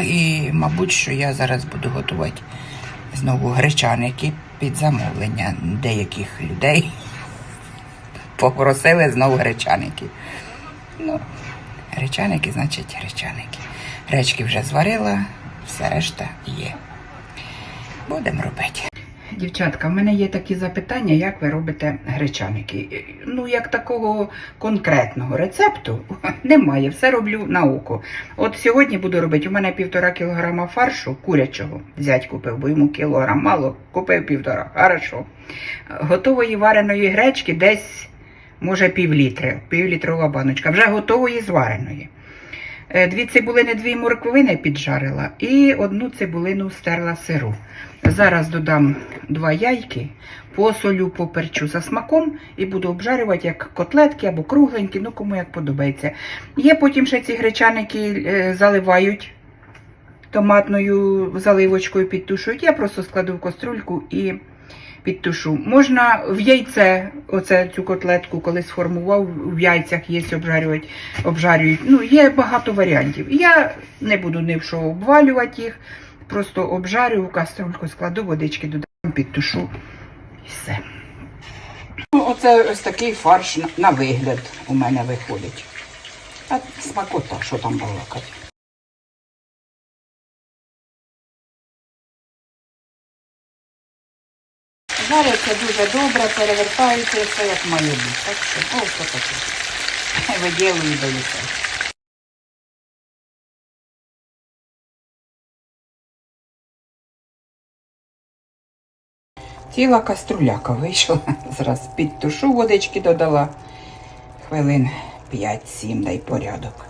І, мабуть, що я зараз буду готувати знову гречаники під замовлення деяких людей. Попросили знову гречаники. Ну, гречаники, значить, гречаники. Гречки вже зварила, все решта є. Будемо робити. Дівчатка, в мене є такі запитання, як ви робите гречаники. Ну, як такого конкретного рецепту немає, все роблю на око. От сьогодні буду робити. У мене півтора кілограма фаршу курячого. Зять купив, бо йому кілограм мало, купив півтора. Хорошо. Готової вареної гречки десь, може, пів літри, півлітрова баночка. Вже готової звареної. Е, Дві цибулини, дві морквини піджарила і одну цибулину стерла сиру. Зараз додам два яйки, посолю, поперчу за смаком і буду обжарювати як котлетки або кругленькі, ну кому як подобається. Є потім ще ці гречаники е, заливають томатною заливочкою, підтушують. Я просто складу в каструльку і підтушу. Можна в яйце, оце цю котлетку, коли сформував, в яйцях є обжарювати, обжарюють. Ну, є багато варіантів. Я не буду ні в що обвалювати їх, просто обжарю в каструльку, складу водички, додам, підтушу і все. Ну, оце ось такий фарш на вигляд у мене виходить. А смакота, що там балакати. Жариться дуже добре, перевертається все як має бути. Так що ось таке. Виділую і дається. Ціла каструляка вийшла. Зараз підтушу водички додала. Хвилин 5-7 дай порядок.